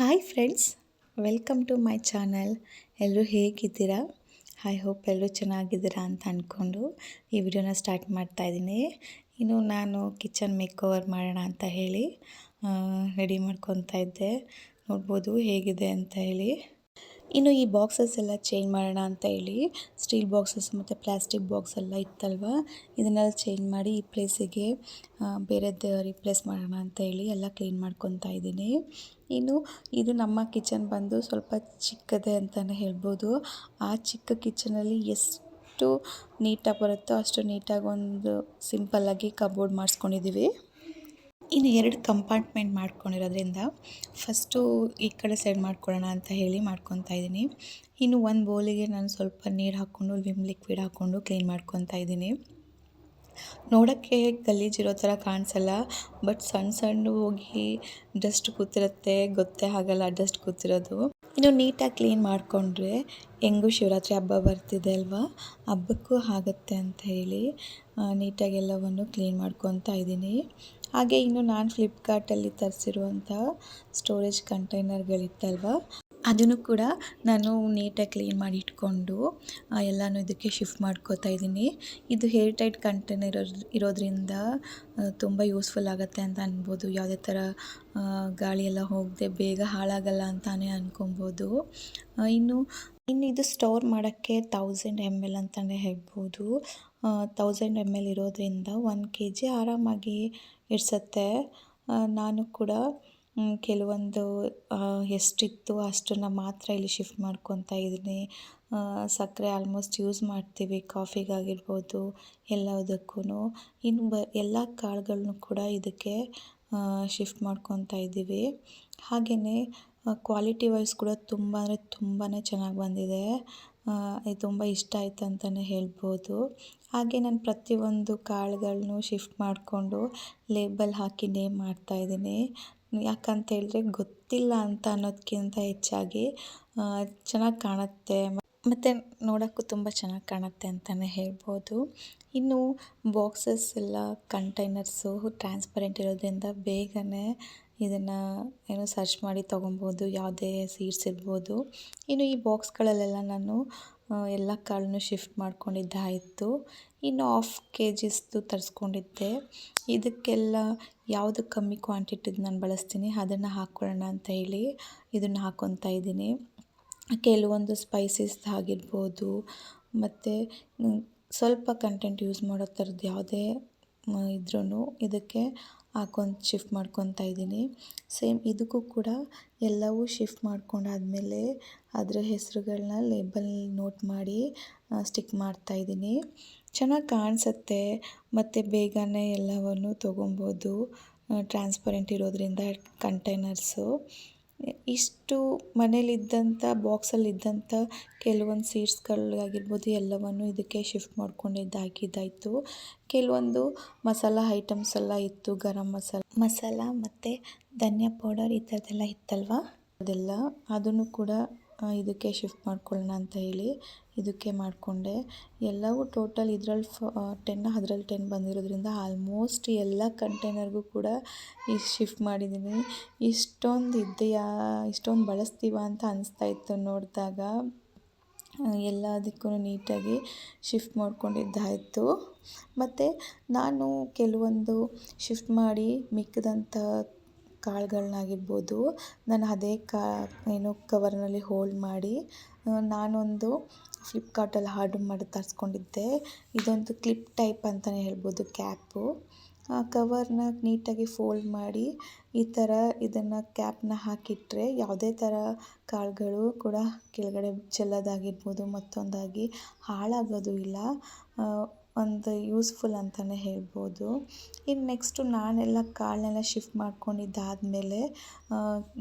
Hi friends welcome to my channel ಎಲ್ಲರೂ ಹೇಗಿದ್ದೀರಾ? I hope ಎಲ್ಲರೂ ಚೆನ್ನಾಗಿದ್ದೀರಾ ಅಂತ ಅಂದ್ಕೊಂಡು ಈ ವಿಡಿಯೋನ ಸ್ಟಾರ್ಟ್ ಮಾಡ್ತಾ ಇದ್ದೀನಿ. ಇನ್ನು ನಾನು ಕಿಚನ್ ಮೇಕ್ ಓವರ್ ಮಾಡೋಣ ಅಂತ ಹೇಳಿ ರೆಡಿ ಮಾಡ್ಕೊತಾ ಇದ್ದೆ. ನೋಡ್ಬೋದು ಹೇಗಿದೆ ಅಂತ ಹೇಳಿ. ಇನ್ನು ಈ ಬಾಕ್ಸಸ್ ಎಲ್ಲ ಚೇಂಜ್ ಮಾಡೋಣ ಅಂತ ಹೇಳಿ ಸ್ಟೀಲ್ ಬಾಕ್ಸಸ್ ಮತ್ತು ಪ್ಲಾಸ್ಟಿಕ್ ಬಾಕ್ಸ್ ಎಲ್ಲ ಇತ್ತಲ್ವ? ಇದನ್ನೆಲ್ಲ ಚೇಂಜ್ ಮಾಡಿ ಈ ಪ್ಲೇಸಿಗೆ ಬೇರೆದ್ದು ರಿಪ್ಲೇಸ್ ಮಾಡೋಣ ಅಂತ ಹೇಳಿ ಎಲ್ಲ ಕ್ಲೀನ್ ಮಾಡ್ಕೊತಾ ಇದ್ದೀನಿ. ಇನ್ನು ಇದು ನಮ್ಮ ಕಿಚನ್ ಬಂದು ಸ್ವಲ್ಪ ಚಿಕ್ಕದೇ ಅಂತಲೇ ಹೇಳ್ಬೋದು. ಆ ಚಿಕ್ಕ ಕಿಚನಲ್ಲಿ ಎಷ್ಟು ನೀಟಾಗಿ ಬರುತ್ತೋ ಅಷ್ಟು ನೀಟಾಗಿ ಒಂದು ಸಿಂಪಲ್ಲಾಗಿ ಕಬೋರ್ಡ್ ಮಾಡಿಸ್ಕೊಂಡಿದ್ದೀವಿ. ಇನ್ನು ಎರಡು ಕಂಪಾರ್ಟ್ಮೆಂಟ್ ಮಾಡ್ಕೊಂಡಿರೋದ್ರಿಂದ ಫಸ್ಟು ಈ ಕಡೆ ಸೈಡ್ ಮಾಡ್ಕೊಳ್ಳೋಣ ಅಂತ ಹೇಳಿ ಮಾಡ್ಕೊತಾ ಇದ್ದೀನಿ. ಇನ್ನು ಒಂದು ಬೌಲಿಗೆ ನಾನು ಸ್ವಲ್ಪ ನೀರು ಹಾಕ್ಕೊಂಡು, ವಿಮ್ ಲಿಕ್ವಿಡ್ ಹಾಕ್ಕೊಂಡು ಕ್ಲೀನ್ ಮಾಡ್ಕೊತಾ ಇದ್ದೀನಿ. ನೋಡೋಕ್ಕೆ ಗಲೀಜಿರೋ ಥರ ಕಾಣಿಸಲ್ಲ ಬಟ್ ಸಣ್ಣ ಸಣ್ಣ ಹೋಗಿ ಡಸ್ಟ್ ಕೂತಿರುತ್ತೆ, ಗೊತ್ತೇ ಆಗಲ್ಲ ಡಸ್ಟ್ ಕೂತಿರೋದು. ಇನ್ನು ನೀಟಾಗಿ ಕ್ಲೀನ್ ಮಾಡಿಕೊಂಡ್ರೆ, ಹೆಂಗೂ ಶಿವರಾತ್ರಿ ಹಬ್ಬ ಬರ್ತಿದೆ ಅಲ್ವಾ? ಹಬ್ಬಕ್ಕೂ ಆಗುತ್ತೆ ಅಂತ ಹೇಳಿ. ನೀಟಾಗಿ ಎಲ್ಲವನ್ನು ಕ್ಲೀನ್ ಮಾಡ್ಕೊತಾ ಇದ್ದೀನಿ. ಹಾಗೆ ಇನ್ನು ನಾನು ಫ್ಲಿಪ್ಕಾರ್ಟಲ್ಲಿ ತರಿಸಿರುವಂಥ ಸ್ಟೋರೇಜ್ ಕಂಟೈನರ್ಗಳಿತ್ತಲ್ವ, ಅದನ್ನು ಕೂಡ ನಾನು ನೀಟಾಗಿ ಕ್ಲೀನ್ ಮಾಡಿ ಇಟ್ಕೊಂಡು ಎಲ್ಲನೂ ಇದಕ್ಕೆ ಶಿಫ್ಟ್ ಮಾಡ್ಕೋತಾ ಇದ್ದೀನಿ. ಇದು ಹೇರ್ ಟೈಟ್ ಕಂಟೈನರ್ ಇರೋದ್ರಿಂದ ತುಂಬ ಯೂಸ್ಫುಲ್ ಆಗುತ್ತೆ ಅಂತ ಅನ್ಬೋದು. ಯಾವುದೇ ಥರ ಗಾಳಿ ಎಲ್ಲ ಹೋಗದೆ ಬೇಗ ಹಾಳಾಗಲ್ಲ ಅಂತಲೇ ಅನ್ಕೊಬೋದು. ಇನ್ನು ಇನ್ನು ಇದು ಸ್ಟೋರ್ ಮಾಡೋಕ್ಕೆ ತೌಸಂಡ್ ಎಂ ಎಲ್ ಅಂತಲೇ ಹೇಳ್ಬೋದು. ತೌಸಂಡ್ ಎಂ ಎಲ್ ಇರೋದರಿಂದ ಒನ್ ಕೆ ಜಿ ಆರಾಮಾಗಿ ಇಡ್ಸತ್ತೆ. ನಾನು ಕೂಡ ಕೆಲವೊಂದು ಎಷ್ಟಿತ್ತು ಅಷ್ಟನ್ನು ಮಾತ್ರ ಇಲ್ಲಿ ಶಿಫ್ಟ್ ಮಾಡ್ಕೊತಾ ಇದ್ದೀನಿ. ಸಕ್ಕರೆ ಆಲ್ಮೋಸ್ಟ್ ಯೂಸ್ ಮಾಡ್ತೀವಿ ಕಾಫಿಗಾಗಿರ್ಬೋದು ಎಲ್ಲದಕ್ಕೂ ಇನ್ನು ಬ, ಎಲ್ಲ ಕಾಳುಗಳನ್ನು ಕೂಡ ಇದಕ್ಕೆ ಶಿಫ್ಟ್ ಮಾಡ್ಕೊತಾ ಇದ್ದೀವಿ. ಹಾಗೆಯೇ ಕ್ವಾಲಿಟಿ ವೈಸ್ ಕೂಡ ತುಂಬ ಅಂದರೆ ತುಂಬಾ ಚೆನ್ನಾಗಿ ಬಂದಿದೆ. ತುಂಬ ಇಷ್ಟ ಆಯ್ತು ಅಂತಲೇ ಹೇಳ್ಬೋದು. ಹಾಗೆ ನಾನು ಪ್ರತಿಯೊಂದು ಕಾಳುಗಳನ್ನು ಶಿಫ್ಟ್ ಮಾಡಿಕೊಂಡು ಲೇಬಲ್ ಹಾಕಿ ನೇಮ್ ಮಾಡ್ತಾಯಿದ್ದೀನಿ ಯಾಕಂತ ಹೇಳಿದ್ರೆ ಗೊತ್ತಿಲ್ಲ ಅಂತ ಅನ್ನೋದಕ್ಕಿಂತ ಹೆಚ್ಚಾಗಿ ಚೆನ್ನಾಗಿ ಕಾಣುತ್ತೆ. ಮತ್ತು ನೋಡೋಕ್ಕೂ ತುಂಬ ಚೆನ್ನಾಗಿ ಕಾಣುತ್ತೆ ಅಂತಲೇ ಹೇಳ್ಬೋದು. ಇನ್ನು ಬಾಕ್ಸಸ್ ಎಲ್ಲ ಕಂಟೈನರ್ಸು ಟ್ರಾನ್ಸ್ಪರೆಂಟ್ ಇರೋದ್ರಿಂದ ಬೇಗನೆ ಇದನ್ನು ಏನು ಸರ್ಚ್ ಮಾಡಿ ತೊಗೊಬೋದು, ಯಾವುದೇ ಸೀಡ್ಸ್ ಇರ್ಬೋದು. ಇನ್ನು ಈ ಬಾಕ್ಸ್ಗಳಲ್ಲೆಲ್ಲ ನಾನು ಎಲ್ಲ ಕಾಳನ್ನು ಶಿಫ್ಟ್ ಮಾಡ್ಕೊಂಡಿದ್ದಾಯಿತು ಇನ್ನು ಆಫ್ ಕೆ ಜಿಸ್ದು ತರಿಸ್ಕೊಂಡಿದ್ದೆ. ಇದಕ್ಕೆಲ್ಲ ಯಾವುದು ಕಮ್ಮಿ ಕ್ವಾಂಟಿಟಿದು ನಾನು ಬಳಸ್ತೀನಿ, ಅದನ್ನು ಹಾಕ್ಕೊಳ್ಳೋಣ ಅಂತ ಹೇಳಿ ಇದನ್ನು ಹಾಕ್ಕೊತಾ ಇದ್ದೀನಿ. ಕೆಲವೊಂದು ಸ್ಪೈಸಸ್ ಆಗಿರ್ಬೋದು, ಮತ್ತು ಸ್ವಲ್ಪ ಕಂಟೆಂಟ್ ಯೂಸ್ ಮಾಡೋ ಥರದ್ದು ಯಾವುದೇ ಇದ್ರೂ ಇದಕ್ಕೆ ಹಾಕೊಂಡು ಶಿಫ್ಟ್ ಮಾಡ್ಕೊತಾ ಇದ್ದೀನಿ. ಸೇಮ್ ಇದಕ್ಕೂ ಕೂಡ ಎಲ್ಲವೂ ಶಿಫ್ಟ್ ಮಾಡ್ಕೊಂಡಾದಮೇಲೆ ಅದರ ಹೆಸರುಗಳನ್ನ ಲೇಬಲ್ ನೋಟ್ ಮಾಡಿ ಸ್ಟಿಕ್ ಮಾಡ್ತಾ ಇದ್ದೀನಿ. ಚೆನ್ನಾಗಿ ಕಾಣಿಸುತ್ತೆ. ಮತ್ತು ಬೇಗನೆ ಎಲ್ಲವನ್ನು ತೊಗೊಬೋದು. ಟ್ರಾನ್ಸ್ಪರೆಂಟ್ ಇರೋದರಿಂದ ಕಂಟೈನರ್ಸು ಇಷ್ಟು ಮನೇಲಿದ್ದಂಥ ಬಾಕ್ಸಲ್ಲಿದ್ದಂಥ ಕೆಲವೊಂದು ಸೀಡ್ಸ್ಗಳಾಗಿರ್ಬೋದು ಎಲ್ಲವನ್ನು ಇದಕ್ಕೆ ಶಿಫ್ಟ್ ಮಾಡ್ಕೊಂಡಿದ್ದು ಹಾಕಿದ್ದಾಯಿತು ಕೆಲವೊಂದು ಮಸಾಲ ಐಟಮ್ಸ್ ಎಲ್ಲ ಇತ್ತು, ಗರಂ ಮಸಾಲ ಮಸಾಲ ಮತ್ತು ಧನಿಯಾ ಪೌಡರ್ ಈ ಥರದ್ದೆಲ್ಲ ಇತ್ತಲ್ವ? ಅದೆಲ್ಲ, ಅದನ್ನು ಕೂಡ ಇದಕ್ಕೆ ಶಿಫ್ಟ್ ಮಾಡ್ಕೊಳ್ಳೋಣ ಅಂತ ಹೇಳಿ ಇದಕ್ಕೆ ಮಾಡಿಕೊಂಡೆ. ಎಲ್ಲವೂ ಟೋಟಲ್ ಇದ್ರಲ್ಲಿ ಫ ಟೆನ್ ಅದರಲ್ಲಿ ಟೆನ್ ಬಂದಿರೋದ್ರಿಂದ ಆಲ್ಮೋಸ್ಟ್ ಎಲ್ಲ ಕಂಟೈನರ್ಗೂ ಕೂಡ ಈ ಶಿಫ್ಟ್ ಮಾಡಿದ್ದೀನಿ. ಇಷ್ಟೊಂದು ಇದೆಯಾ, ಇಷ್ಟೊಂದು ಬಳಸ್ತೀವ ಅಂತ ಅನಿಸ್ತಾ ಇತ್ತು ನೋಡಿದಾಗ. ಎಲ್ಲದಕ್ಕೂ ನೀಟಾಗಿ ಶಿಫ್ಟ್ ಮಾಡ್ಕೊಂಡಿದ್ದಾಯಿತು. ಮತ್ತು ನಾನು ಕೆಲವೊಂದು ಶಿಫ್ಟ್ ಮಾಡಿ ಮಿಕ್ಕಿದಂಥ ಕಾಳುಗಳನ್ನಾಗಿರ್ಬೋದು. ನಾನು ಅದೇ ಕಾ, ಏನು ಕವರ್ನಲ್ಲಿ ಹೋಲ್ಡ್ ಮಾಡಿ ನಾನೊಂದು ಫ್ಲಿಪ್ಕಾರ್ಟಲ್ಲಿ ಆರ್ಡ್ರ್ ಮಾಡಿ ತರಿಸ್ಕೊಂಡಿದ್ದೆ. ಇದೊಂದು ಕ್ಲಿಪ್ ಟೈಪ್ ಅಂತಲೇ ಹೇಳ್ಬೋದು ಕ್ಯಾಪು. ಆ ಕವರ್ನ ನೀಟಾಗಿ ಫೋಲ್ಡ್ ಮಾಡಿ, ಈ ಥರ ಇದನ್ನು ಕ್ಯಾಪ್ನ ಹಾಕಿಟ್ಟರೆ ಯಾವುದೇ ಥರ ಕಾಳುಗಳು ಕೂಡ ಕೆಳಗಡೆ ಚೆಲ್ಲೋದಾಗಿರ್ಬೋದು, ಮತ್ತೊಂದಾಗಿ ಹಾಳಾಗೋದು ಇಲ್ಲ. ಒಂದು ಯೂಸ್ಫುಲ್ ಅಂತಲೇ ಹೇಳ್ಬೋದು. ಇನ್ನು ನೆಕ್ಸ್ಟು ನಾನೆಲ್ಲ ಕಾಳನ್ನೆಲ್ಲ ಶಿಫ್ಟ್ ಮಾಡ್ಕೊಂಡಿದ್ದಾದಮೇಲೆ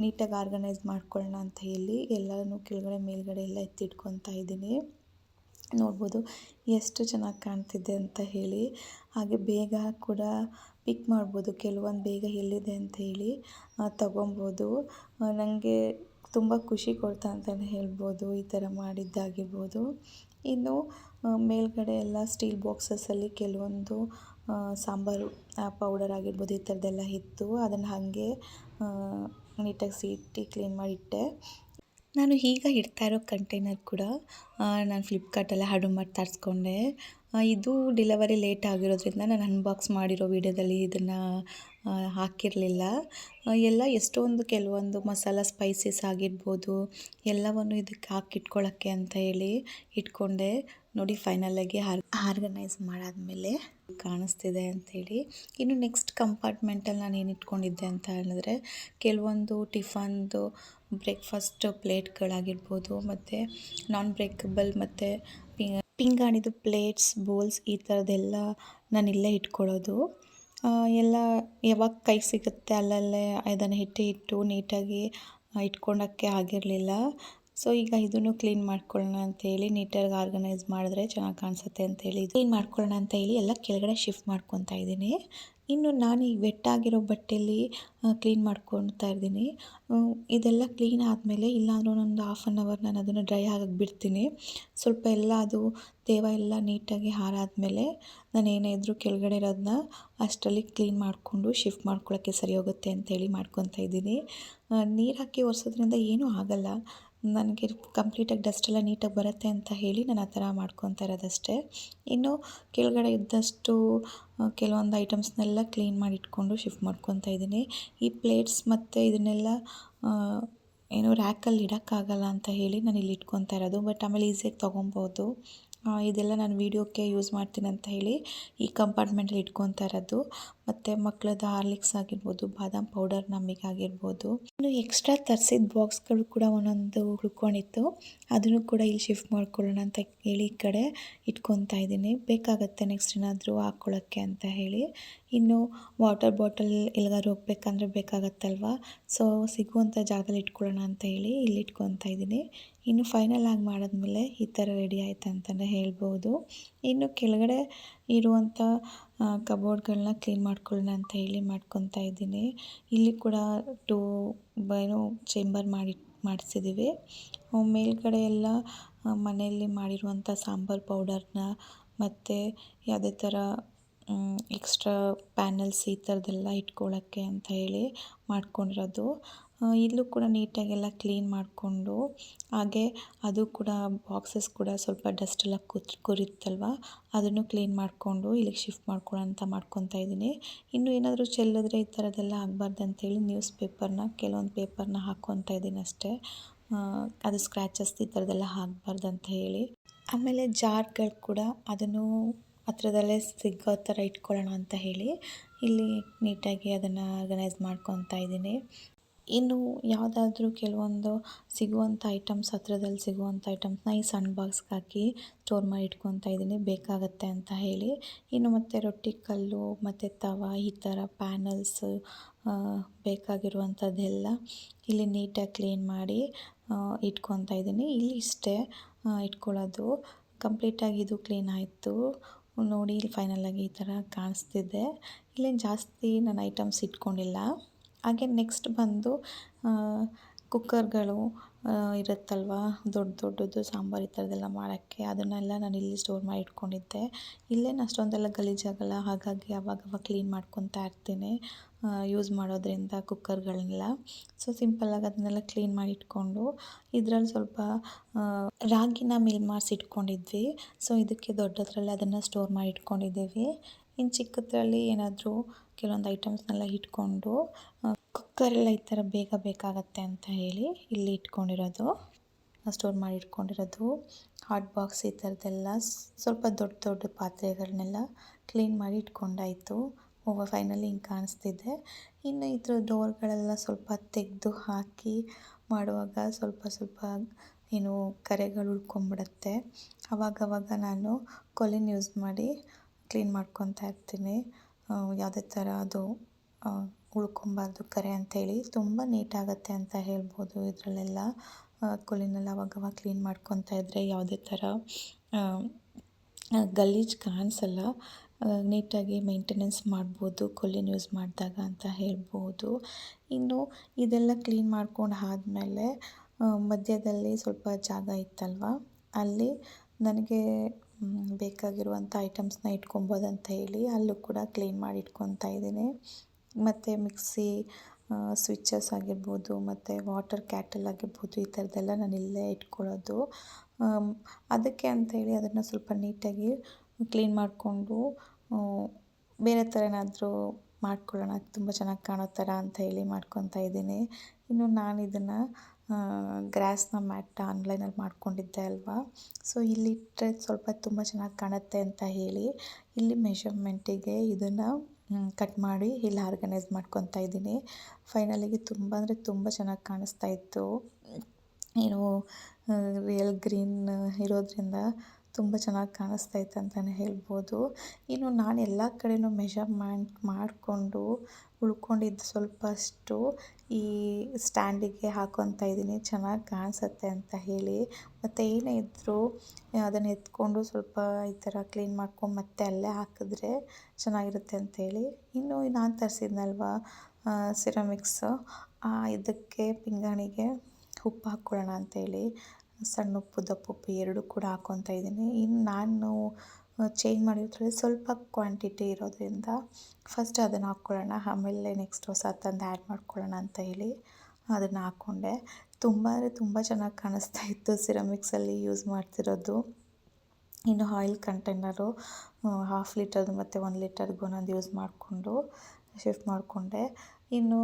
ನೀಟಾಗಿ ಆರ್ಗನೈಸ್ ಮಾಡ್ಕೊಳ್ಳೋಣ ಅಂತ ಹೇಳಿ ಎಲ್ಲನೂ ಕೆಳಗಡೆ ಮೇಲ್ಗಡೆ ಎಲ್ಲ ಎತ್ತಿಟ್ಕೊತಾ ಇದ್ದೀನಿ. ನೋಡ್ಬೋದು ಎಷ್ಟು ಚೆನ್ನಾಗಿ ಕಾಣ್ತಿದೆ ಅಂತ ಹೇಳಿ. ಹಾಗೆ ಬೇಗ ಕೂಡ ಪಿಕ್ ಮಾಡ್ಬೋದು. ಕೆಲವೊಂದು ಬೇಗ ಎಲ್ಲಿದೆ ಅಂತ ಹೇಳಿ ತಗೊಬೋದು. ನನಗೆ ತುಂಬ ಖುಷಿ ಕೊಡ್ತಾ ಅಂತಲೇ ಹೇಳ್ಬೋದು. ಈ ಥರ ಮಾಡಿದ್ದಾಗಿರ್ಬೋದು. ಇನ್ನು ಮೇಲ್ಗಡೆ ಎಲ್ಲ ಸ್ಟೀಲ್ ಬಾಕ್ಸಸ್ಸಲ್ಲಿ ಕೆಲವೊಂದು ಸಾಂಬಾರು ಪೌಡರ್ ಆಗಿರ್ಬೋದು, ಈ ಥರದ್ದೆಲ್ಲ ಇತ್ತು. ಅದನ್ನು ಹಾಗೆ ನೀಟಾಗಿ ಸೀಟಿ ಕ್ಲೀನ್ ಮಾಡಿ ಇಟ್ಟೆ. ನಾನು ಈಗ ಇಡ್ತಾ ಇರೋ ಕಂಟೈನರ್ ಕೂಡ ನಾನು ಫ್ಲಿಪ್ಕಾರ್ಟಲ್ಲೇ ಆರ್ಡರ್ ಮಾಡಿ ತರಿಸ್ಕೊಂಡೆ. ಇದು ಡೆಲಿವರಿ ಲೇಟ್ ಆಗಿರೋದ್ರಿಂದ ನಾನು ಅನ್ಬಾಕ್ಸ್ ಮಾಡಿರೋ ವಿಡಿಯೋದಲ್ಲಿ ಇದನ್ನು ಹಾಕಿರಲಿಲ್ಲ. ಎಲ್ಲ ಎಷ್ಟೊಂದು ಕೆಲವೊಂದು ಮಸಾಲ ಸ್ಪೈಸಸ್ ಆಗಿರ್ಬೋದು, ಎಲ್ಲವನ್ನು ಇದಕ್ಕೆ ಹಾಕಿಟ್ಕೊಳ್ಳೋಕ್ಕೆ ಅಂತ ಹೇಳಿ ಇಟ್ಕೊಂಡೆ. ನೋಡಿ ಫೈನಲಾಗಿ ಹಾರ್ ಆರ್ಗನೈಸ್ ಮಾಡಾದಮೇಲೆ ಕಾಣಿಸ್ತಿದೆ ಅಂಥೇಳಿ ಇನ್ನು ನೆಕ್ಸ್ಟ್ ಕಂಪಾರ್ಟ್ಮೆಂಟಲ್ಲಿ ನಾನು ಏನು ಇಟ್ಕೊಂಡಿದ್ದೆ ಅಂತ ಹೇಳಿದ್ರೆ, ಕೆಲವೊಂದು ಟಿಫನ್ದು ಬ್ರೇಕ್ಫಾಸ್ಟ್ ಪ್ಲೇಟ್ಗಳಾಗಿರ್ಬೋದು ಮತ್ತು ನಾನ್ ಬ್ರೇಕಬಲ್ ಮತ್ತು ಪಿಂಗಾಣಿದು ಪ್ಲೇಟ್ಸ್ ಬೌಲ್ಸ್ ಈ ಥರದ್ದೆಲ್ಲ ಇಲ್ಲೇ ಇಟ್ಕೊಳ್ಳೋದು. ಎಲ್ಲ ಯಾವಾಗ ಕೈ ಸಿಗುತ್ತೆ ಅಲ್ಲಲ್ಲೇ ಇದನ್ನು ಹಿಟ್ಟು ಇಟ್ಟು ನೀಟಾಗಿ ಇಟ್ಕೊಳ್ಳೋಕ್ಕೆ ಆಗಿರಲಿಲ್ಲ. ಸೊ ಈಗ ಇದನ್ನು ಕ್ಲೀನ್ ಮಾಡ್ಕೊಳ್ಳೋಣ ಅಂತೇಳಿ ನೀಟಾಗಿ ಆರ್ಗನೈಸ್ ಮಾಡಿದ್ರೆ ಚೆನ್ನಾಗಿ ಕಾಣಿಸುತ್ತೆ ಅಂತೇಳಿ ಕ್ಲೀನ್ ಮಾಡ್ಕೊಳ್ಳೋಣ ಅಂತ ಹೇಳಿ ಎಲ್ಲ ಕೆಳಗಡೆ ಶಿಫ್ಟ್ ಮಾಡ್ಕೊತಾ ಇದ್ದೀನಿ. ಇನ್ನು ನಾನು ಈ ವೆಟ್ಟಾಗಿರೋ ಬಟ್ಟೆಯಲ್ಲಿ ಕ್ಲೀನ್ ಮಾಡ್ಕೊಳ್ತಾ ಇದ್ದೀನಿ ಇದೆಲ್ಲ ಕ್ಲೀನ್ ಆದಮೇಲೆ ಇಲ್ಲಾಂದ್ರೂ ಒಂದು ಹಾಫ್ ಆನ್ ಅವರ್ ನಾನು ಅದನ್ನು ಡ್ರೈ ಆಗಕ್ಕೆ ಬಿಡ್ತೀನಿ. ಸ್ವಲ್ಪ ಎಲ್ಲ ಅದು ತೇವ ಎಲ್ಲ ನೀಟಾಗಿ ಹಾರಾದಮೇಲೆ ನಾನು ಏನೇ ಇದ್ದರೂ ಕೆಳಗಡೆ ಇರೋದನ್ನ ಅಷ್ಟರಲ್ಲಿ ಕ್ಲೀನ್ ಮಾಡಿಕೊಂಡು ಶಿಫ್ಟ್ ಮಾಡ್ಕೊಳ್ಳೋಕ್ಕೆ ಸರಿ ಹೋಗುತ್ತೆ ಅಂತೇಳಿ ಮಾಡ್ಕೊತಾ ಇದ್ದೀನಿ. ನೀರು ಹಾಕಿ ಒರೆಸೋದ್ರಿಂದ ಏನೂ ಆಗೋಲ್ಲ. ನನಗೆ ಕಂಪ್ಲೀಟಾಗಿ ಡಸ್ಟೆಲ್ಲ ನೀಟಾಗಿ ಬರುತ್ತೆ ಅಂತ ಹೇಳಿ ನಾನು ಆ ಥರ ಮಾಡ್ಕೊತಾ ಇರೋದಷ್ಟೇ. ಇನ್ನು ಕೆಳಗಡೆ ಇದ್ದಷ್ಟು ಕೆಲವೊಂದು ಐಟಮ್ಸ್ನೆಲ್ಲ ಕ್ಲೀನ್ ಮಾಡಿ ಇಟ್ಕೊಂಡು ಶಿಫ್ಟ್ ಮಾಡ್ಕೊತಾ ಇದ್ದೀನಿ. ಈ ಪ್ಲೇಟ್ಸ್ ಮತ್ತು ಇದನ್ನೆಲ್ಲ ಏನು ರ್ಯಾಕಲ್ಲಿ ಇಡೋಕ್ಕಾಗಲ್ಲ ಅಂತ ಹೇಳಿ ನಾನು ಇಲ್ಲಿ ಇಟ್ಕೊತಾ ಇರೋದು. ಬಟ್ ಆಮೇಲೆ ಈಸಿಯಾಗಿ ತೊಗೊಬೋದು. ಇದೆಲ್ಲ ನಾನು ವೀಡಿಯೋಕ್ಕೆ ಯೂಸ್ ಮಾಡ್ತೀನಿ ಅಂತ ಹೇಳಿ ಈ ಕಂಪಾರ್ಟ್ಮೆಂಟಲ್ಲಿ ಇಟ್ಕೊತಾ ಇರೋದು. ಮತ್ತು ಮಕ್ಕಳದ್ದು ಹಾರ್ಲಿಕ್ಸ್ ಆಗಿರ್ಬೋದು, ಬಾದಾಮ್ ಪೌಡರ್ ನಮಗಾಗಿರ್ಬೋದು. ಇನ್ನು ಎಕ್ಸ್ಟ್ರಾ ತರಿಸಿದ ಬಾಕ್ಸ್ಗಳು ಕೂಡ ಒಂದೊಂದು ಉಳ್ಕೊಂಡಿತ್ತು. ಅದನ್ನು ಕೂಡ ಇಲ್ಲಿ ಶಿಫ್ಟ್ ಮಾಡ್ಕೊಳ್ಳೋಣ ಅಂತ ಹೇಳಿ ಈ ಕಡೆ ಇಟ್ಕೊತಾ ಇದ್ದೀನಿ. ಬೇಕಾಗತ್ತೆ ನೆಕ್ಸ್ಟ್ ಏನಾದರೂ ಹಾಕ್ಕೊಳ್ಳೋಕ್ಕೆ ಅಂತ ಹೇಳಿ. ಇನ್ನು ವಾಟರ್ ಬಾಟಲ್ ಎಲ್ಲಿಗಾದ್ರು ಹೋಗ್ಬೇಕಂದ್ರೆ ಬೇಕಾಗತ್ತಲ್ವ? ಸೊ ಸಿಗುವಂಥ ಜಾಗದಲ್ಲಿ ಇಟ್ಕೊಳ್ಳೋಣ ಅಂತ ಹೇಳಿ ಇಲ್ಲಿ ಇಟ್ಕೊತಾ ಇದ್ದೀನಿ. ಇನ್ನು ಫೈನಲ್ ಆಗಿ ಮಾಡಿದ್ಮೇಲೆ ಈ ಥರ ರೆಡಿ ಆಯ್ತು ಅಂತಲೇ ಹೇಳ್ಬೋದು. ಇನ್ನು ಕೆಳಗಡೆ ಇರುವಂಥ ಕಬೋರ್ಡ್ಗಳನ್ನ ಕ್ಲೀನ್ ಮಾಡ್ಕೊಳ್ಳೋಣ ಅಂತ ಹೇಳಿ ಮಾಡ್ಕೊತಾ ಇದ್ದೀನಿ. ಇಲ್ಲಿ ಕೂಡ ಟೂ ಏನೋ ಚೇಂಬರ್ ಮಾಡಿ ಮಾಡಿಸಿದ್ದೀವಿ ಮೇಲ್ಗಡೆ ಎಲ್ಲ ಮನೆಯಲ್ಲಿ ಮಾಡಿರುವಂಥ ಸಾಂಬಾರು ಪೌಡರ್ನ ಮತ್ತು ಯಾವುದೇ ಥರ ಎಕ್ಸ್ಟ್ರಾ ಪ್ಯಾನಲ್ಸ್ ಈ ಥರದ್ದೆಲ್ಲ ಇಟ್ಕೊಳ್ಳೋಕ್ಕೆ ಅಂತ ಹೇಳಿ ಮಾಡ್ಕೊಂಡಿರೋದು. ಇಲ್ಲೂ ಕೂಡ ನೀಟಾಗೆಲ್ಲ ಕ್ಲೀನ್ ಮಾಡಿಕೊಂಡು, ಹಾಗೆ ಅದು ಕೂಡ ಬಾಕ್ಸಸ್ ಕೂಡ ಸ್ವಲ್ಪ ಡಸ್ಟ್ ಎಲ್ಲ ಕುತ್ ಅದನ್ನು ಕ್ಲೀನ್ ಮಾಡಿಕೊಂಡು ಇಲ್ಲಿಗೆ ಶಿಫ್ಟ್ ಮಾಡ್ಕೊಳ್ಳೋ ಅಂತ ಮಾಡ್ಕೊತಾ ಇದ್ದೀನಿ. ಇನ್ನು ಏನಾದರೂ ಚೆಲ್ಲಿದ್ರೆ ಈ ಥರದ್ದೆಲ್ಲ ಆಗಬಾರ್ದು ಅಂತೇಳಿ ನ್ಯೂಸ್ ಪೇಪರ್ನ, ಕೆಲವೊಂದು ಪೇಪರ್ನ ಹಾಕ್ಕೊತಾ ಇದ್ದೀನಿ ಅಷ್ಟೇ. ಅದು ಸ್ಕ್ರ್ಯಾಚಸ್ ಈ ಥರದ್ದೆಲ್ಲ ಆಗಬಾರ್ದು ಅಂತ ಹೇಳಿ. ಆಮೇಲೆ ಜಾರ್ಗಳು ಕೂಡ ಅದನ್ನು ಹತ್ರದಲ್ಲೇ ಸಿಗೋ ಥರ ಇಟ್ಕೊಳ್ಳೋಣ ಅಂತ ಹೇಳಿ, ಇಲ್ಲಿ ನೀಟಾಗಿ ಅದನ್ನು ಆರ್ಗನೈಸ್ ಮಾಡ್ಕೊತಾ ಇದ್ದೀನಿ. ಇನ್ನು ಯಾವುದಾದ್ರೂ ಕೆಲವೊಂದು ಸಿಗುವಂಥ ಐಟಮ್ಸ್, ಹತ್ರದಲ್ಲಿ ಸಿಗುವಂಥ ಐಟಮ್ಸ್ನ ಈ ಸಣ್ಣ ಬಾಕ್ಸ್ಗೆ ಹಾಕಿ ಸ್ಟೋರ್ ಮಾಡಿ ಇಟ್ಕೊತಾ ಇದ್ದೀನಿ. ಬೇಕಾಗತ್ತೆ ಅಂತ ಹೇಳಿ. ಇನ್ನು ಮತ್ತು ರೊಟ್ಟಿ, ಕಲ್ಲು, ಮತ್ತು ತವ ಈ ಥರ ಪ್ಯಾನಲ್ಸ್ ಬೇಕಾಗಿರುವಂಥದ್ದೆಲ್ಲ ಇಲ್ಲಿ ನೀಟಾಗಿ ಕ್ಲೀನ್ ಮಾಡಿ ಇಟ್ಕೊತಾ ಇದ್ದೀನಿ. ಇಲ್ಲಿ ಇಷ್ಟೇ ಇಟ್ಕೊಳ್ಳೋದು. ಕಂಪ್ಲೀಟಾಗಿ ಇದು ಕ್ಲೀನ್ ಆಯಿತು. ನೋಡಿ, ಇಲ್ಲಿ ಫೈನಲಾಗಿ ಈ ಥರ ಕಾಣಿಸ್ತಿದೆ. ಇಲ್ಲೇನು ಜಾಸ್ತಿ ನಾನು ಐಟಮ್ಸ್ ಇಟ್ಕೊಂಡಿಲ್ಲ. ಹಾಗೆ ನೆಕ್ಸ್ಟ್ ಬಂದು ಕುಕ್ಕರ್ಗಳು ಇರುತ್ತಲ್ವ? ದೊಡ್ಡ ದೊಡ್ಡದು ಸಾಂಬಾರು ಈ ಥರದ್ದೆಲ್ಲ ಮಾಡೋಕ್ಕೆ ಅದನ್ನೆಲ್ಲ ನಾನು ಇಲ್ಲಿ ಸ್ಟೋರ್ ಮಾಡಿ ಇಟ್ಕೊಂಡಿದ್ದೆ. ಇಲ್ಲೇನು ಅಷ್ಟೊಂದೆಲ್ಲ ಗಲೀಜಾಗಲ್ಲ ಹಾಗಾಗಿ ಅವಾಗವಾಗ ಕ್ಲೀನ್ ಮಾಡ್ಕೊತಾ ಇರ್ತೀನಿ. ಯೂಸ್ ಮಾಡೋದ್ರಿಂದ ಕುಕ್ಕರ್ಗಳನ್ನೆಲ್ಲ ಸೊ ಸಿಂಪಲ್ಲಾಗಿ ಅದನ್ನೆಲ್ಲ ಕ್ಲೀನ್ ಮಾಡಿ ಇಟ್ಕೊಂಡು, ಇದರಲ್ಲಿ ಸ್ವಲ್ಪ ರಾಗಿನ ಮಿಲ್ ಮಾಡಿಸಿ ಇಟ್ಕೊಂಡಿದ್ವಿ. ಸೊ ಇದಕ್ಕೆ ದೊಡ್ಡದ್ರಲ್ಲಿ ಅದನ್ನು ಸ್ಟೋರ್ ಮಾಡಿ ಇಟ್ಕೊಂಡಿದ್ದೀವಿ. ಇನ್ನು ಚಿಕ್ಕದ್ರಲ್ಲಿ ಏನಾದರೂ ಕೆಲವೊಂದು ಐಟಮ್ಸ್ನೆಲ್ಲ ಇಟ್ಕೊಂಡು ಕುಕ್ಕರೆಲ್ಲ ಈ ಥರ ಬೇಗ ಬೇಕಾಗತ್ತೆ ಅಂತ ಹೇಳಿ ಇಲ್ಲಿ ಇಟ್ಕೊಂಡಿರೋದು. ಸ್ಟೋರ್ ಮಾಡಿ ಇಟ್ಕೊಂಡಿರೋದು. ಹಾಟ್ ಬಾಕ್ಸ್ ಈ ಥರದ್ದೆಲ್ಲ ಸ್ವಲ್ಪ ದೊಡ್ಡ ದೊಡ್ಡ ಪಾತ್ರೆಗಳನ್ನೆಲ್ಲ ಕ್ಲೀನ್ ಮಾಡಿ ಇಟ್ಕೊಂಡಾಯಿತು. ಓವ ಫೈನಲಿ ಹಿಂಗೆ ಕಾಣಿಸ್ತಿದೆ. ಇನ್ನು ಇದ್ರ ಡೋರ್ಗಳೆಲ್ಲ ಸ್ವಲ್ಪ ತೆಗೆದು ಹಾಕಿ ಮಾಡುವಾಗ ಸ್ವಲ್ಪ ಸ್ವಲ್ಪ ಏನು ಕರೆಗಳು ಉಳ್ಕೊಂಬಿಡತ್ತೆ. ಅವಾಗವಾಗ ನಾನು ಕೊಲಿನ ಯೂಸ್ ಮಾಡಿ ಕ್ಲೀನ್ ಮಾಡ್ಕೊತಾ ಇರ್ತೀನಿ. ಯಾವುದೇ ಥರ ಅದು ಉಳ್ಕೊಬಾರ್ದು ಕರೆ ಅಂಥೇಳಿ ತುಂಬ ನೀಟಾಗತ್ತೆ ಅಂತ ಹೇಳ್ಬೋದು ಇದರಲ್ಲೆಲ್ಲ. ಕೊಲಿನೆಲ್ಲ ಅವಾಗವಾಗ ಕ್ಲೀನ್ ಮಾಡ್ಕೊತಾ ಇದ್ದರೆ ಯಾವುದೇ ಥರ ಗಲೀಜು ಕಾಣಿಸಲ್ಲ. ನೀಟಾಗಿ ಮೇಂಟೆನೆನ್ಸ್ ಮಾಡ್ಬೋದು ಕೊಲಿನ ಯೂಸ್ ಮಾಡಿದಾಗ ಅಂತ ಹೇಳ್ಬೋದು. ಇನ್ನು ಇದೆಲ್ಲ ಕ್ಲೀನ್ ಮಾಡ್ಕೊಂಡು ಆದಮೇಲೆ ಮಧ್ಯದಲ್ಲಿ ಸ್ವಲ್ಪ ಜಾಗ ಇತ್ತಲ್ವ, ಅಲ್ಲಿ ನನಗೆ ಬೇಕಾಗಿರುವಂಥ ಐಟಮ್ಸನ್ನ ಇಟ್ಕೊಬೋದು ಅಂತ ಹೇಳಿ ಅಲ್ಲೂ ಕೂಡ ಕ್ಲೀನ್ ಮಾಡಿ ಇಟ್ಕೊತಾ ಇದ್ದೀನಿ. ಮತ್ತು ಮಿಕ್ಸಿ ಸ್ವಿಚ್ಚಸ್ ಆಗಿರ್ಬೋದು, ಮತ್ತು ವಾಟರ್ ಕ್ಯಾಟಲ್ ಆಗಿರ್ಬೋದು, ಈ ಥರದ್ದೆಲ್ಲ ನಾನು ಇಲ್ಲೇ ಇಟ್ಕೊಳ್ಳೋದು. ಅದಕ್ಕೆ ಅಂಥೇಳಿ ಅದನ್ನು ಸ್ವಲ್ಪ ನೀಟಾಗಿ ಕ್ಲೀನ್ ಮಾಡಿಕೊಂಡು ಬೇರೆ ಥರ ಏನಾದರೂ ಮಾಡ್ಕೊಳ್ಳೋಣ ತುಂಬ ಚೆನ್ನಾಗಿ ಕಾಣೋ ಥರ ಅಂತ ಹೇಳಿ ಮಾಡ್ಕೊತಾ ಇದ್ದೀನಿ. ಇನ್ನು ನಾನು ಇದನ್ನು ಗ್ರಾಸ್ನ ಮ್ಯಾಟ್ ಆನ್ಲೈನಲ್ಲಿ ಮಾಡ್ಕೊಂಡಿದ್ದೆ ಅಲ್ವಾ? ಸೊ ಇಲ್ಲಿಟ್ಟರೆ ಸ್ವಲ್ಪ ತುಂಬ ಚೆನ್ನಾಗಿ ಕಾಣುತ್ತೆ ಅಂತ ಹೇಳಿ ಇಲ್ಲಿ ಮೆಷರ್ಮೆಂಟಿಗೆ ಇದನ್ನು ಕಟ್ ಮಾಡಿ ಇಲ್ಲಿ ಆರ್ಗನೈಸ್ ಮಾಡ್ಕೊತಾ ಇದ್ದೀನಿ. ಫೈನಲಿಗೆ ತುಂಬ ಅಂದರೆ ತುಂಬ ಚೆನ್ನಾಗಿ ಕಾಣಿಸ್ತಾ ಇತ್ತು. ಏನು, ರಿಯಲ್ ಗ್ರೀನ್ ಇರೋದ್ರಿಂದ ತುಂಬ ಚೆನ್ನಾಗಿ ಕಾಣಿಸ್ತಾ ಇತ್ತು ಅಂತಲೇ ಹೇಳ್ಬೋದು. ಇನ್ನು ನಾನು ಎಲ್ಲ ಕಡೆಯೂ ಮೆಷರ್ಮೆಂಟ್ ಮಾಡಿಕೊಂಡು ಉಳ್ಕೊಂಡಿದ್ದು ಸ್ವಲ್ಪ ಅಷ್ಟು ಈ ಸ್ಟ್ಯಾಂಡಿಗೆ ಹಾಕೊತ ಇದ್ದೀನಿ. ಚೆನ್ನಾಗಿ ಕಾಣಿಸುತ್ತೆ ಅಂತ ಹೇಳಿ. ಮತ್ತು ಏನೇ ಇದ್ದರೂ ಅದನ್ನು ಎತ್ಕೊಂಡು ಸ್ವಲ್ಪ ಈ ಥರ ಕ್ಲೀನ್ ಮಾಡ್ಕೊಂಡು ಮತ್ತೆ ಅಲ್ಲೇ ಹಾಕಿದ್ರೆ ಚೆನ್ನಾಗಿರುತ್ತೆ ಅಂತೇಳಿ ಇನ್ನು ನಾನು ತರಿಸಿದ್ನಲ್ವ ಸಿರಮಿಕ್ಸ್ ಇದಕ್ಕೆ ಪಿಂಗಾಣಿಗೆ ಉಪ್ಪು ಹಾಕ್ಕೊಳ್ಳೋಣ ಅಂತೇಳಿ ಸಣ್ಣ ಉಪ್ಪು ದಪ್ಪ ಉಪ್ಪು ಎರಡೂ ಕೂಡ ಹಾಕ್ಕೊತಾ ಇದ್ದೀನಿ. ಇನ್ನು ನಾನು ಚೇಂಜ್ ಮಾಡಿರೋದ್ರಲ್ಲಿ ಸ್ವಲ್ಪ ಕ್ವಾಂಟಿಟಿ ಇರೋದರಿಂದ ಫಸ್ಟ್ ಅದನ್ನು ಹಾಕ್ಕೊಳ್ಳೋಣ. ಆಮೇಲೆ ನೆಕ್ಸ್ಟ್ ಹೊಸ ತಂದು ಆ್ಯಡ್ ಮಾಡ್ಕೊಳ್ಳೋಣ ಅಂತ ಹೇಳಿ ಅದನ್ನು ಹಾಕ್ಕೊಂಡೆ ತುಂಬ ಅಂದರೆ ತುಂಬ ಚೆನ್ನಾಗಿ ಕಾಣಿಸ್ತಾ ಇತ್ತು ಸಿರಮಿಕ್ಸಲ್ಲಿ ಯೂಸ್ ಮಾಡ್ತಿರೋದು. ಇನ್ನು ಆಯಿಲ್ ಕಂಟೈನರು ಹಾಫ್ ಲೀಟರ್ದು ಮತ್ತು ಒನ್ ಲೀಟರ್ಗೆ ಒಂದೊಂದು ಯೂಸ್ ಮಾಡಿಕೊಂಡು ಶಿಫ್ಟ್ ಮಾಡಿಕೊಂಡೆ. ಇನ್ನು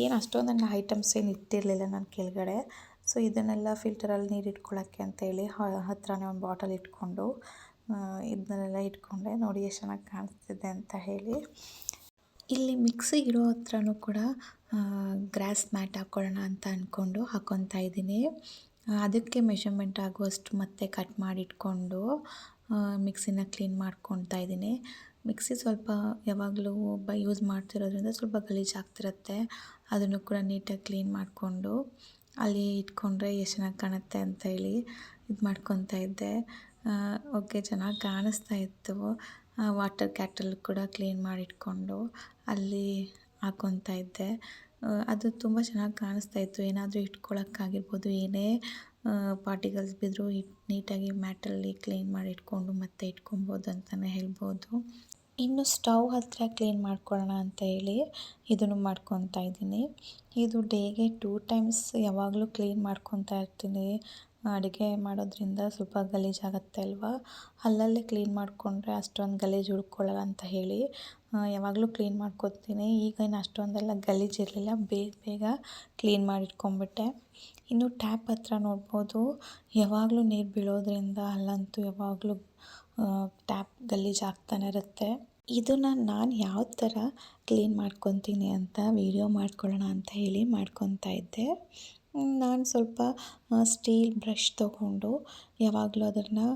ಏನು ಅಷ್ಟೊಂದು ನನ್ನ ಐಟಮ್ಸ್ ಏನು ಇಟ್ಟಿರಲಿಲ್ಲ ನಾನು ಕೆಳಗಡೆ. ಸೊ ಇದನ್ನೆಲ್ಲ ಫಿಲ್ಟರಲ್ಲಿ ನೀರು ಇಟ್ಕೊಳ್ಳೋಕ್ಕೆ ಅಂತೇಳಿ ಹತ್ರನೇ ಒಂದು ಬಾಟಲ್ ಇಟ್ಕೊಂಡು ಇದನ್ನೆಲ್ಲ ಇಟ್ಕೊಂಡೆ. ನೋಡಿ ಎಷ್ಟು ಚೆನ್ನಾಗಿ ಕಾಣಿಸ್ತಿದೆ ಅಂತ ಹೇಳಿ. ಇಲ್ಲಿ ಮಿಕ್ಸಿ ಇರೋ ಹತ್ರನೂ ಕೂಡ ಗ್ರಾಸ್ ಮ್ಯಾಟ್ ಹಾಕ್ಕೊಳ್ಳೋಣ ಅಂತ ಅಂದ್ಕೊಂಡು ಹಾಕೊತಾ ಇದ್ದೀನಿ. ಅದಕ್ಕೆ ಮೆಷರ್ಮೆಂಟ್ ಆಗುವಷ್ಟು ಮತ್ತೆ ಕಟ್ ಮಾಡಿಟ್ಕೊಂಡು ಮಿಕ್ಸಿನ ಕ್ಲೀನ್ ಮಾಡ್ಕೊತಾ ಇದ್ದೀನಿ. ಮಿಕ್ಸಿ ಸ್ವಲ್ಪ ಯಾವಾಗಲೂ ಬ ಯೂಸ್ ಮಾಡ್ತಿರೋದ್ರಿಂದ ಸ್ವಲ್ಪ ಗಲೀಜಾಗ್ತಿರುತ್ತೆ. ಅದನ್ನು ಕೂಡ ನೀಟಾಗಿ ಕ್ಲೀನ್ ಮಾಡಿಕೊಂಡು ಅಲ್ಲಿ ಇಟ್ಕೊಂಡ್ರೆ ಎಷ್ಟು ಚೆನ್ನಾಗಿ ಕಾಣುತ್ತೆ ಅಂತ ಹೇಳಿ ಇದು ಮಾಡ್ಕೊತಾ ಇದ್ದೆ. ಓಕೆ, ಚೆನ್ನಾಗಿ ಕಾಣಿಸ್ತಾ ಇತ್ತು. ವಾಟರ್ ಕ್ಯಾಟಲ್ ಕೂಡ ಕ್ಲೀನ್ ಮಾಡಿ ಇಟ್ಕೊಂಡು ಅಲ್ಲಿ ಹಾಕೊತಾ ಇದ್ದೆ. ಅದು ತುಂಬ ಚೆನ್ನಾಗಿ ಕಾಣಿಸ್ತಾ ಇತ್ತು. ಏನಾದರೂ ಇಟ್ಕೊಳ್ಳೋಕ್ಕಾಗಿರ್ಬೋದು ಏನೇ ಪಾರ್ಟಿಕಲ್ಸ್ ಬಿದ್ದರೂ ಇಟ್, ನೀಟಾಗಿ ಮ್ಯಾಟಲ್ಲಿ ಕ್ಲೀನ್ ಮಾಡಿ ಇಟ್ಕೊಂಡು ಮತ್ತೆ ಇಟ್ಕೊಬೋದು ಅಂತಲೇ ಹೇಳ್ಬೋದು. ಇನ್ನು ಸ್ಟವ್ ಹತ್ತಿರ ಕ್ಲೀನ್ ಮಾಡ್ಕೊಳ್ಳೋಣ ಅಂತ ಹೇಳಿ ಇದನ್ನು ಮಾಡ್ಕೊತಾ ಇದ್ದೀನಿ. ಇದು ಡೇಗೆ ಟೂ ಟೈಮ್ಸ್ ಯಾವಾಗಲೂ ಕ್ಲೀನ್ ಮಾಡ್ಕೊತಾ ಇರ್ತೀನಿ. ಅಡುಗೆ ಮಾಡೋದ್ರಿಂದ ಸ್ವಲ್ಪ ಗಲೀಜಾಗತ್ತೆ ಅಲ್ವಾ? ಅಲ್ಲಲ್ಲೇ ಕ್ಲೀನ್ ಮಾಡಿಕೊಂಡ್ರೆ ಅಷ್ಟೊಂದು ಗಲೀಜು ಉಳ್ಕೊಳ್ಳಲ್ಲ ಅಂತ ಹೇಳಿ. ಯಾವಾಗಲೂ ಕ್ಲೀನ್ ಮಾಡ್ಕೊತೀನಿ. ಈಗ ಏನು ಅಷ್ಟೊಂದೆಲ್ಲ ಗಲೀಜು ಇರಲಿಲ್ಲ. ಬೇಗ ಬೇಗ ಕ್ಲೀನ್ ಮಾಡಿಟ್ಕೊಂಡ್ಬಿಟ್ಟೆ. ಇನ್ನು ಟ್ಯಾಪ್ ಹತ್ರ ನೋಡ್ಬೋದು. ಯಾವಾಗಲೂ ನೀರು ಬೀಳೋದ್ರಿಂದ ಅಲ್ಲಂತೂ ಯಾವಾಗಲೂ ಟ್ಯಾಪ್ ಗಲೀಜು ಆಗ್ತಾನೆ ಇರುತ್ತೆ. ಇದನ್ನು ನಾನು ಯಾವ ಥರ ಕ್ಲೀನ್ ಮಾಡ್ಕೊತೀನಿ ಅಂತ ವೀಡಿಯೋ ಮಾಡ್ಕೊಳ್ಳೋಣ ಅಂತ ಹೇಳಿ ಮಾಡ್ಕೊತಾ ಇದ್ದೆ. ನಾನು ಸ್ವಲ್ಪ ಸ್ಟೀಲ್ ಬ್ರಷ್ ತೊಗೊಂಡು ಯಾವಾಗಲೂ ಅದನ್ನು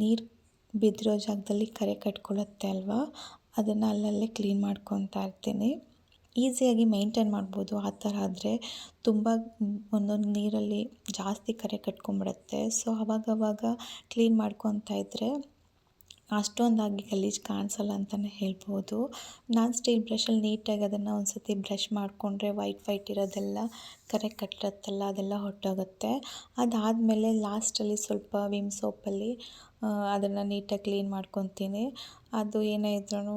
ನೀರು ಬಿದ್ದಿರೋ ಜಾಗದಲ್ಲಿ ಕರೆ ಕಟ್ಕೊಳ್ಳುತ್ತೆ ಅಲ್ವಾ? ಅದನ್ನು ಅಲ್ಲಲ್ಲೇ ಕ್ಲೀನ್ ಮಾಡ್ಕೊತಾ ಇರ್ತೀನಿ. ಈಸಿಯಾಗಿ ಮೇಂಟೈನ್ ಮಾಡ್ಬೋದು. ಆ ಥರ ಆದರೆ ತುಂಬ ಒಂದೊಂದು ನೀರಲ್ಲಿ ಜಾಸ್ತಿ ಕರೆ ಕಟ್ಕೊಂಬಿಡುತ್ತೆ ಸೊ, ಅವಾಗವಾಗ ಕ್ಲೀನ್ ಮಾಡ್ಕೊತಾ ಇದ್ದರೆ ಅಷ್ಟೊಂದಾಗಿ ಗಲೀಜು ಕಾಣಿಸಲ್ಲ ಅಂತಲೇ ಹೇಳ್ಬೋದು. ನಾನು ಸ್ಟೀಲ್ ಬ್ರಷಲ್ಲಿ ನೀಟಾಗಿ ಅದನ್ನು ಒಂದು ಸತಿ ಬ್ರಷ್ ಮಾಡಿಕೊಂಡ್ರೆ ವೈಟ್ ವೈಟ್ ಇರೋದೆಲ್ಲ ಕರೆ ಕಟ್ಟಿರತ್ತಲ್ಲ, ಅದೆಲ್ಲ ಹೊರಟೋಗುತ್ತೆ. ಅದಾದಮೇಲೆ ಲಾಸ್ಟಲ್ಲಿ ಸ್ವಲ್ಪ ವಿಮ್ ಸೋಪಲ್ಲಿ ಅದನ್ನು ನೀಟಾಗಿ ಕ್ಲೀನ್ ಮಾಡ್ಕೊತೀನಿ. ಅದು ಏನೇ ಇದ್ರೂ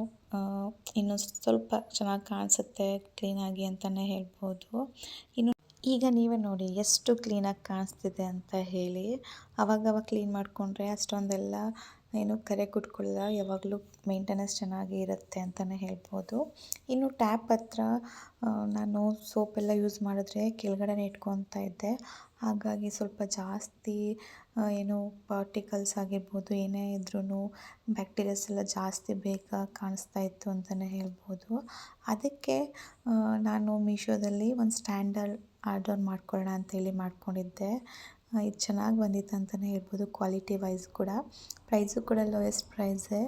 ಇನ್ನೊಂದು ಸ್ವಲ್ಪ ಚೆನ್ನಾಗಿ ಕಾಣಿಸುತ್ತೆ ಕ್ಲೀನಾಗಿ ಅಂತಲೇ ಹೇಳ್ಬೋದು. ಇನ್ನು ಈಗ ನೀವೇ ನೋಡಿ ಎಷ್ಟು ಕ್ಲೀನಾಗಿ ಕಾಣಿಸ್ತಿದೆ ಅಂತ ಹೇಳಿ. ಅವಾಗವಾಗ ಕ್ಲೀನ್ ಮಾಡಿಕೊಂಡ್ರೆ ಅಷ್ಟೊಂದೆಲ್ಲ ಏನು ಕರೆ ಕುಟ್ಕೊಳ್ಳಲ್ಲ, ಯಾವಾಗಲೂ ಮೇಂಟೆನೆನ್ಸ್ ಚೆನ್ನಾಗಿ ಇರುತ್ತೆ ಅಂತಲೇ ಹೇಳ್ಬೋದು. ಇನ್ನು ಟ್ಯಾಪ್ ಹತ್ರ ನಾನು ಸೋಪೆಲ್ಲ ಯೂಸ್ ಮಾಡಿದ್ರೆ ಕೆಳಗಡೆನೇ ಇಟ್ಕೊತಾ ಇದ್ದೆ. ಹಾಗಾಗಿ ಸ್ವಲ್ಪ ಜಾಸ್ತಿ ಏನು ಪಾರ್ಟಿಕಲ್ಸ್ ಆಗಿರ್ಬೋದು, ಏನೇ ಇದ್ರೂ ಬ್ಯಾಕ್ಟೀರಿಯಾಸ್ ಎಲ್ಲ ಜಾಸ್ತಿ ಬೇಗ ಕಾಣಿಸ್ತಾ ಇತ್ತು ಅಂತಲೇ ಹೇಳ್ಬೋದು. ಅದಕ್ಕೆ ನಾನು ಮೀಶೋದಲ್ಲಿ ಒಂದು ಸ್ಟ್ಯಾಂಡರ್ ಆರ್ಡರ್ ಮಾಡ್ಕೊಳ್ಳೋಣ ಅಂತೇಳಿ ಮಾಡ್ಕೊಂಡಿದ್ದೆ. ಇದು ಚೆನ್ನಾಗಿ ಬಂದಿತ್ತು ಅಂತಲೇ ಹೇಳ್ಬೋದು ಕ್ವಾಲಿಟಿ ವೈಸ್ ಕೂಡ. ಪ್ರೈಸು ಕೂಡ ಲೋಯೆಸ್ಟ್ ಪ್ರೈಸೇ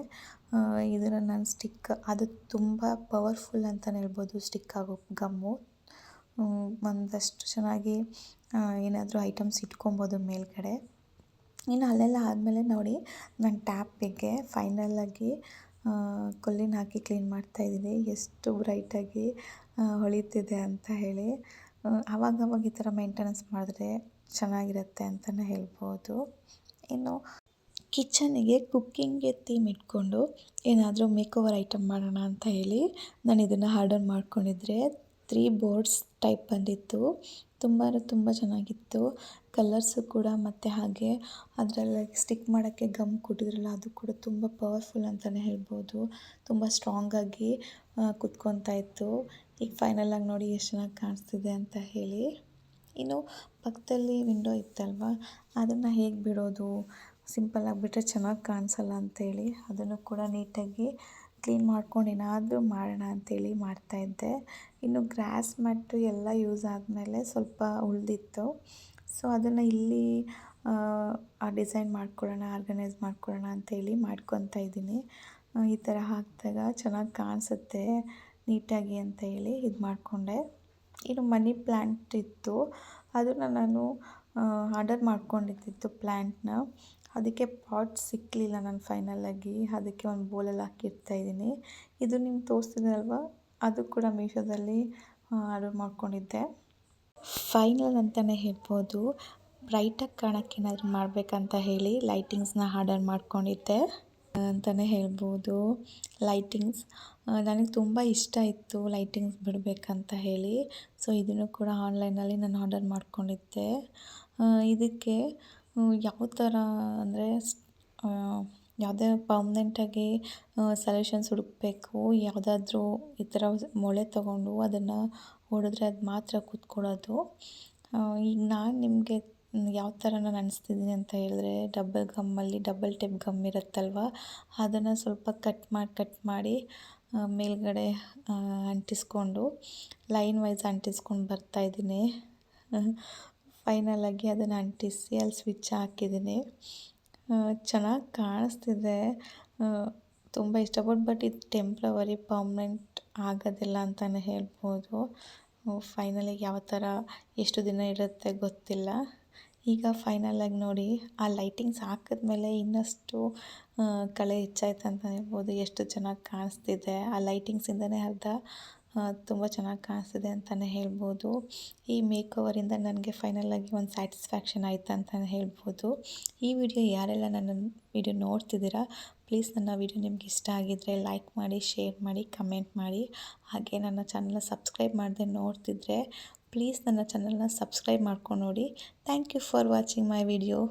ಇದರ ನಾನು ಸ್ಟಿಕ್ ಅದು ತುಂಬ ಪವರ್ಫುಲ್ ಅಂತಲೇ ಹೇಳ್ಬೋದು ಸ್ಟಿಕ್ ಆಗೋ ಗಮ್ಮು ಒಂದಷ್ಟು ಚೆನ್ನಾಗಿ ಏನಾದರೂ ಐಟಮ್ಸ್ ಇಟ್ಕೊಬೋದು ಮೇಲ್ಗಡೆ. ಇನ್ನು ಅಲ್ಲೆಲ್ಲ ಆದಮೇಲೆ ನೋಡಿ, ನಾನು ಟ್ಯಾಪಿಗೆ ಫೈನಲಾಗಿ ಕೊಲ್ಲಿನ ಹಾಕಿ ಕ್ಲೀನ್ ಮಾಡ್ತಾಯಿದ್ದೀನಿ ಎಷ್ಟು ಬ್ರೈಟಾಗಿ ಹೊಳಿತಿದೆ ಅಂತ ಹೇಳಿ. ಆವಾಗವಾಗ ಈ ಥರ ಮೇಂಟೆನೆನ್ಸ್ ಮಾಡಿದ್ರೆ ಚೆನ್ನಾಗಿರುತ್ತೆ ಅಂತಲೇ ಹೇಳ್ಬೋದು. ಇನ್ನು ಕಿಚನಿಗೆ ಕುಕ್ಕಿಂಗ್ಗೆ ಥೀಮ್ ಇಟ್ಕೊಂಡು ಏನಾದರೂ ಮೇಕ್ ಓವರ್ ಐಟಮ್ ಮಾಡೋಣ ಅಂತ ಹೇಳಿ ನಾನು ಇದನ್ನು ಆರ್ಡರ್ ಮಾಡ್ಕೊಂಡಿದ್ರೆ ತ್ರೀ ಬೋರ್ಡ್ಸ್ ಟೈಪ್ ಬಂದಿತ್ತು. ತುಂಬ ತುಂಬ ಚೆನ್ನಾಗಿತ್ತು. ಕಲರ್ಸು ಕೂಡ ಮತ್ತು ಹಾಗೆ ಅದರಲ್ಲಿ ಸ್ಟಿಕ್ ಮಾಡೋಕ್ಕೆ ಗಮ್ ಕೊಟ್ಟಿದ್ರಲ್ಲ ಅದು ಕೂಡ ತುಂಬ ಪವರ್ಫುಲ್ ಅಂತಲೇ ಹೇಳ್ಬೋದು. ತುಂಬ ಸ್ಟ್ರಾಂಗಾಗಿ ಕುತ್ಕೊತಾ ಇತ್ತು. ಈಗ ಫೈನಲಾಗಿ ನೋಡಿ ಎಷ್ಟು ಚೆನ್ನಾಗಿ ಕಾಣಿಸ್ತಿದೆ ಅಂತ ಹೇಳಿ. ಇನ್ನು ಪಕ್ಕದಲ್ಲಿ ವಿಂಡೋ ಇತ್ತಲ್ವ? ಅದನ್ನು ಹೇಗೆ ಬಿಡೋದು? ಸಿಂಪಲ್ಲಾಗಿ ಬಿಟ್ಟರೆ ಚೆನ್ನಾಗಿ ಕಾಣಿಸಲ್ಲ ಅಂತೇಳಿ ಅದನ್ನು ಕೂಡ ನೀಟಾಗಿ ಕ್ಲೀನ್ ಮಾಡ್ಕೊಂಡು ಏನಾದರೂ ಮಾಡೋಣ ಅಂತೇಳಿ ಮಾಡ್ತಾಯಿದ್ದೆ ಇನ್ನು ಗ್ರಾಸ್ ಮ್ಯಾಟು ಎಲ್ಲ ಯೂಸ್ ಆದಮೇಲೆ ಸ್ವಲ್ಪ ಉಳಿದಿತ್ತು. ಸೊ, ಅದನ್ನು ಇಲ್ಲಿ, ಆ ಡಿಸೈನ್ ಮಾಡ್ಕೊಳ್ಳೋಣ, ಆರ್ಗನೈಸ್ ಮಾಡ್ಕೊಳ್ಳೋಣ ಅಂತೇಳಿ ಮಾಡ್ಕೊತಾ ಇದ್ದೀನಿ. ಈ ಥರ ಹಾಕಿದಾಗ ಚೆನ್ನಾಗಿ ಕಾಣಿಸುತ್ತೆ ನೀಟಾಗಿ ಅಂತ ಹೇಳಿ ಇದು ಮಾಡಿಕೊಂಡೆ. ಇನ್ನು ಮನಿ ಪ್ಲ್ಯಾಂಟ್ ಇತ್ತು. ಅದನ್ನು ನಾನು ಆರ್ಡರ್ ಮಾಡ್ಕೊಂಡಿದ್ದಿತ್ತು ಪ್ಲ್ಯಾಂಟ್ನ ಅದಕ್ಕೆ ಪಾಟ್ ಸಿಕ್ಕಲಿಲ್ಲ ನಾನು ಫೈನಲಾಗಿ ಅದಕ್ಕೆ ಒಂದು ಬೋಲಲ್ಲಿ ಹಾಕಿರ್ತಾಯಿದ್ದೀನಿ ಇದು ನಿಮ್ಗೆ ತೋರಿಸ್ತಿದ್ದೀನಲ್ವ ಅದು ಕೂಡ ಮೀಶೋದಲ್ಲಿ ಆರ್ಡರ್ ಮಾಡ್ಕೊಂಡಿದ್ದೆ. ಫೈನಲ್ ಅಂತಲೇ ಹೇಳ್ಬೋದು. ಬ್ರೈಟಾಗಿ ಕಾಣೋಕ್ಕೆ ಏನಾದರೂ ಮಾಡಬೇಕಂತ ಹೇಳಿ ಲೈಟಿಂಗ್ಸ್ನ ಆರ್ಡರ್ ಮಾಡ್ಕೊಂಡಿದ್ದೆ ಅಂತಲೇ ಹೇಳ್ಬೋದು. ಲೈಟಿಂಗ್ಸ್ ನನಗೆ ತುಂಬ ಇಷ್ಟ ಇತ್ತು ಲೈಟಿಂಗ್ಸ್ ಬಿಡಬೇಕಂತ ಹೇಳಿ. ಸೊ ಇದನ್ನು ಕೂಡ ಆನ್ಲೈನಲ್ಲಿ ನಾನು ಆರ್ಡರ್ ಮಾಡ್ಕೊಂಡಿದ್ದೆ. ಇದಕ್ಕೆ ಯಾವ ಥರ ಅಂದರೆ ಯಾವುದೇ ಪರ್ಮ್ನೆಂಟಾಗಿ ಸೊಲ್ಯೂಷನ್ಸ್ ಹುಡುಕಬೇಕು, ಯಾವುದಾದ್ರೂ ಈ ಥರ ಮೊಳೆ ತೊಗೊಂಡು ಅದನ್ನು ಹೊಡೆದ್ರೆ ಅದು ಮಾತ್ರ ಕೂತ್ಕೊಳ್ಳೋದು. ಈಗ ನಾನು ನಿಮಗೆ ಯಾವ ಥರ ನಾನು ಅನಿಸ್ತಿದ್ದೀನಿ ಅಂತ ಹೇಳಿದ್ರೆ ಡಬ್ಬಲ್ ಗಮ್ಮಲ್ಲಿ ಡಬಲ್ ಟೆಪ್ ಗಮ್ ಇರುತ್ತಲ್ವ, ಅದನ್ನು ಸ್ವಲ್ಪ ಕಟ್ ಮಾಡಿ ಕಟ್ ಮಾಡಿ ಮೇಲ್ಗಡೆ ಅಂಟಿಸ್ಕೊಂಡು ಲೈನ್ ವೈಸ್ ಅಂಟಿಸ್ಕೊಂಡು ಬರ್ತಾಯಿದ್ದೀನಿ ಫೈನಲಾಗಿ ಅದನ್ನು ಅಂಟಿಸಿ ಅಲ್ಲಿ ಸ್ವಿಚ್ ಹಾಕಿದ್ದೀನಿ. ಚೆನ್ನಾಗಿ ಕಾಣಿಸ್ತಿದೆ. ತುಂಬ ಇಷ್ಟಪಟ್ಟು ಬಟ್ ಇದು ಟೆಂಪ್ರವರಿ ಪರ್ಮ್ನೆಂಟ್ ಆಗೋದಿಲ್ಲ ಅಂತಲೇ ಹೇಳ್ಬೋದು. ಫೈನಲಿ ಯಾವ ಥರ ಎಷ್ಟು ದಿನ ಇರುತ್ತೆ ಗೊತ್ತಿಲ್ಲ. ಈಗ ಫೈನಲಾಗಿ ನೋಡಿ, ಆ ಲೈಟಿಂಗ್ಸ್ ಹಾಕಿದ್ಮೇಲೆ ಇನ್ನಷ್ಟು ಕಳೆ ಹೆಚ್ಚಾಯ್ತು ಅಂತ ಹೇಳ್ಬೋದು. ಎಷ್ಟು ಚೆನ್ನಾಗಿ ಕಾಣಿಸ್ತಿದೆ. ಆ ಲೈಟಿಂಗ್ಸಿಂದನೇ ಅರ್ಧ ತುಂಬ ಚೆನ್ನಾಗಿ ಕಾಣಿಸ್ತಿದೆ ಅಂತಲೇ ಹೇಳ್ಬೋದು. ಈ ಮೇಕ್ ಓವರಿಂದ ನನಗೆ ಫೈನಲಾಗಿ ಒಂದು ಸ್ಯಾಟಿಸ್ಫ್ಯಾಕ್ಷನ್ ಆಯ್ತು ಅಂತಲೇ ಹೇಳ್ಬೋದು. ಈ ವಿಡಿಯೋ ಯಾರೆಲ್ಲ ನನ್ನ ವಿಡಿಯೋ ನೋಡ್ತಿದ್ದೀರಾ, ಪ್ಲೀಸ್ ನನ್ನ ವಿಡಿಯೋ ನಿಮ್ಗೆ ಇಷ್ಟ ಆಗಿದ್ದರೆ ಲೈಕ್ ಮಾಡಿ, ಶೇರ್ ಮಾಡಿ, ಕಮೆಂಟ್ ಮಾಡಿ. ಹಾಗೆ ನನ್ನ ಚಾನಲ್ನ ಸಬ್ಸ್ಕ್ರೈಬ್ ಮಾಡದೆ ನೋಡ್ತಿದ್ರೆ, ಪ್ಲೀಸ್ ನನ್ನ ಚಾನಲ್ನ ಸಬ್ಸ್ಕ್ರೈಬ್ ಮಾಡ್ಕೊಂಡು ನೋಡಿ. Thank you for watching my video.